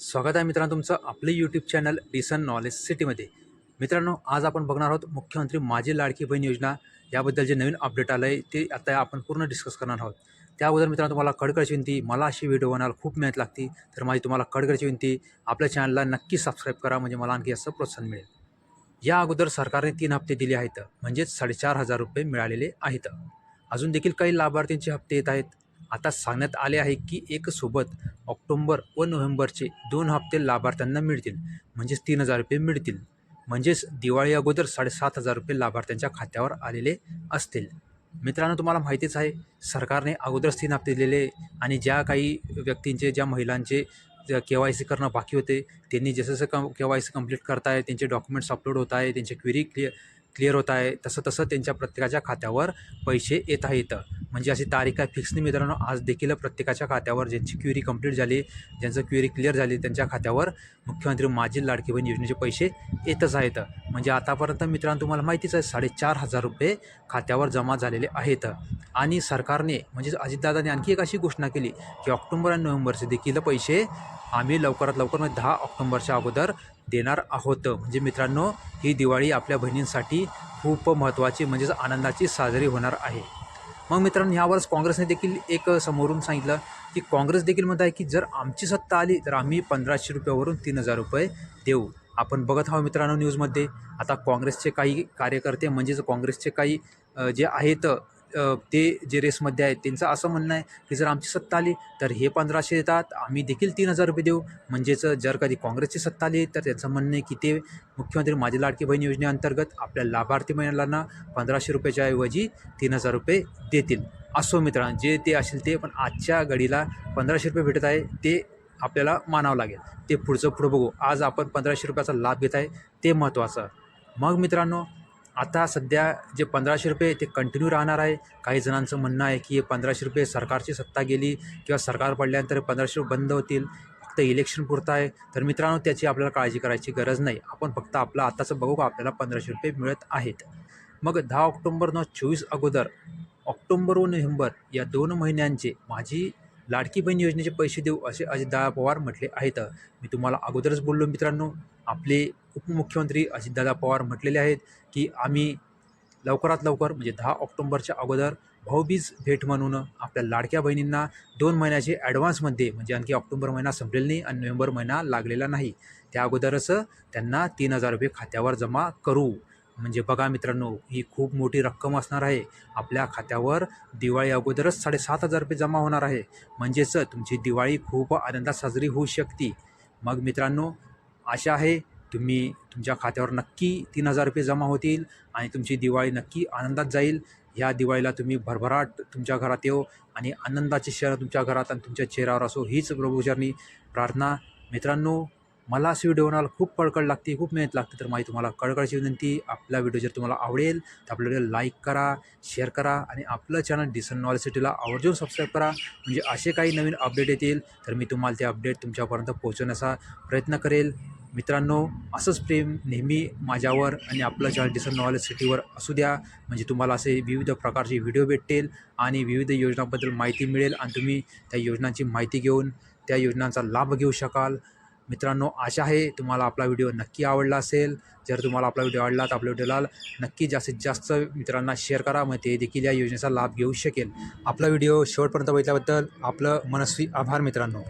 स्वागत आहे मित्रांनो तुमचं आपले यूट्यूब चॅनल डिसन नॉलेज सिटीमध्ये मित्रांनो आज आपण बघणार आहोत मुख्यमंत्री माझी लाडकी बहीण योजना याबद्दल जे नवीन अपडेट आलं आहे ते आता आपण पूर्ण डिस्कस करणार आहोत. त्या अगोदर मित्रांनो तुम्हाला कडकडची विनंती मला अशी व्हिडिओ बनवायला खूप मेहनत लागते तर माझी तुम्हाला कडकडची विनंती आपल्या चॅनलला नक्की सबस्क्राईब करा म्हणजे मला आणखी असं प्रोत्साहन मिळेल. या अगोदर सरकारने तीन हप्ते दिले आहेत म्हणजेच साडेचार हजार रुपये मिळालेले आहेत. अजून देखील काही लाभार्थींचे हप्ते येत आहेत. आता सांगण्यात आले आहे की एकसोबत ऑक्टोंबर व नोव्हेंबरचे दोन हप्ते लाभार्थ्यांना मिळतील. म्हणजेच तीन हजार रुपये मिळतील. म्हणजेच दिवाळी अगोदर साडेसात हजार रुपये लाभार्थ्यांच्या खात्यावर आलेले असतील. मित्रांनो तुम्हाला माहितीच आहे सरकारने अगोदरच तीन हप्ते दिलेले आणि ज्या काही व्यक्तींचे ज्या महिलांचे के वाय सी करणं बाकी होते त्यांनी जसं जसं कं के वाय सी कंप्लीट करताय त्यांचे डॉक्युमेंट्स अपलोड होत आहे त्यांचे क्विरी क्लिअर क्लिअर होत आहे तसं तसं त्यांच्या प्रत्येकाच्या खात्यावर पैसे येत आहेत. म्हणजे अशी तारीख आहे फिक्स नाही मित्रांनो आज देखील प्रत्येकाच्या खात्यावर ज्यांची क्युरी कंप्लीट झाली ज्यांचं क्युरी क्लिअर झाली त्यांच्या खात्यावर मुख्यमंत्री माझी लाडकी बहीण योजनेचे पैसे येतच आहेत. म्हणजे आतापर्यंत मित्रांनो तुम्हाला माहितीच आहे साडेचार हजार रुपये खात्यावर जमा झालेले आहेत. आणि सरकारने म्हणजेच अजितदादांनी आणखी एक अशी घोषणा केली की ऑक्टोबर आणि नोव्हेंबरचे देखील पैसे आम्ही लवकरात लवकर म्हणजे दहा ऑक्टोंबरच्या अगोदर देणार आहोत. म्हणजे मित्रांनो ही दिवाळी आपल्या बहिणींसाठी खूप महत्त्वाची म्हणजेच आनंदाची साजरी होणार आहे. मग मित्रांनो ह्यावरच काँग्रेसने देखील एक समोरून सांगितलं की काँग्रेस देखील म्हणत आहे की जर आमची सत्ता आली तर आम्ही पंधराशे रुपयावरून तीन हजार रुपये देऊ. आपण बघत आहोत मित्रांनो न्यूजमध्ये आता काँग्रेसचे काही कार्यकर्ते म्हणजेच काँग्रेसचे काही जे आहेत ते जे रेसमध्ये आहेत त्यांचं असं म्हणणं आहे की जर आमची सत्ता आली तर हे पंधराशे देतात. आम्ही देखील तीन हजार रुपये देऊ. म्हणजेच जर कधी काँग्रेसची सत्ता आली तर त्यांचं म्हणणं आहे की ते मुख्यमंत्री माझी लाडकी बहीण योजनेअंतर्गत आपल्या लाभार्थी महिलांना पंधराशे रुपयाच्या ऐवजी तीन हजार रुपये देतील. असो मित्रांनो जे ते असेल ते पण आजच्या घडीला पंधराशे रुपये भेटत आहे ते आपल्याला मानावं लागेल. ते पुढचं पुढं बघू. आज आपण पंधराशे रुपयाचा लाभ घेत आहे ते महत्त्वाचं. मग मित्रांनो आता सध्या जे पंधराशे रुपये ते कंटिन्यू राहणार आहे. काही जणांचं म्हणणं आहे की पंधराशे रुपये सरकारची सत्ता गेली किंवा सरकार पडल्यानंतर पंधराशे रुपये बंद होतील. फक्त इलेक्शन पुरतं आहे. तर मित्रांनो त्याची आपल्याला काळजी करायची गरज नाही. आपण फक्त आपलं आताचं बघू का आपल्याला पंधराशे रुपये मिळत आहेत. मग दहा ऑक्टोंबर दोन चोवीस अगोदर ऑक्टोंबर व नोव्हेंबर या दोन महिन्यांचे माझी लाडकी बहीण योजनेचे पैसे देऊ असे अजितदादा पवार म्हटले आहेत. मी तुम्हाला अगोदरच बोललो मित्रांनो. आपले उपमुख्यमंत्री अजितदादा पवार म्हटलेले आहेत की आम्ही लवकरात लवकर म्हणजे दहा ऑक्टोंबरच्या अगोदर भाऊबीज भेट म्हणून आपल्या लाडक्या बहिणींना दोन महिन्याचे ॲडव्हान्समध्ये म्हणजे आणखी ऑक्टोबर महिना संपलेला नाही आणि नोव्हेंबर महिना लागलेला नाही त्या अगोदरच त्यांना तीन हजार रुपये खात्यावर जमा करू. म्हणजे बघा मित्रांनो ही खूप मोठी रक्कम असणार आहे. आपल्या खात्यावर दिवाळी अगोदरच साडेसात हजार रुपये जमा होणार आहे. म्हणजेच तुमची दिवाळी खूप आनंदात साजरी होऊ शकते. मग मित्रांनो आशा आहे तुम्ही तुमच्या खात्यावर नक्की तीन हजार रुपये जमा होतील आणि तुमची दिवाळी नक्की आनंदात जाईल. ह्या दिवाळीला तुम्ही भरभराट तुमच्या घरात येऊ आणि आनंदाचे क्षण तुमच्या घरात आणि तुमच्या चेहऱ्यावर असो हीच प्रभूचरणी प्रार्थना. मित्रांनो मला असे व्हिडिओ बनायला खूप कळकळ लागते खूप मेहनत लागते तर माझी तुम्हाला कळकळची विनंती आपला व्हिडिओ जर तुम्हाला आवडेल तर आपला व्हिडिओ लाईक करा शेअर करा आणि आपलं चॅनल डिसन नॉलेज सिटीला आवर्जून सबस्क्राईब करा. म्हणजे असे काही नवीन अपडेट येतील तर मी तुम्हाला ते अपडेट तुमच्यापर्यंत पोहोचवण्याचा प्रयत्न करेल. मित्रांनो असंच प्रेम नेहमी माझ्यावर आणि आपलं चॅनल डिसन नॉलेज सिटीवर असू द्या म्हणजे तुम्हाला असे विविध प्रकारचे व्हिडिओ भेटतील आणि विविध योजनांबद्दल माहिती मिळेल आणि तुम्ही त्या योजनांची माहिती घेऊन त्या योजनांचा लाभ घेऊ शकाल. मित्रांनो आशा आहे तुम्हाला आपला व्हिडिओ नक्की आवडला असेल. जर तुम्हाला आपला व्हिडिओ आवडला तर आपल्या व्हिडिओला नक्की जास्तीत जास्त मित्रांना शेअर करा. मग ते देखील या योजनेचा लाभ घेऊ शकेल. आपला व्हिडिओ शेवटपर्यंत बघितल्याबद्दल आपलं मनस्वी आभार मित्रांनो.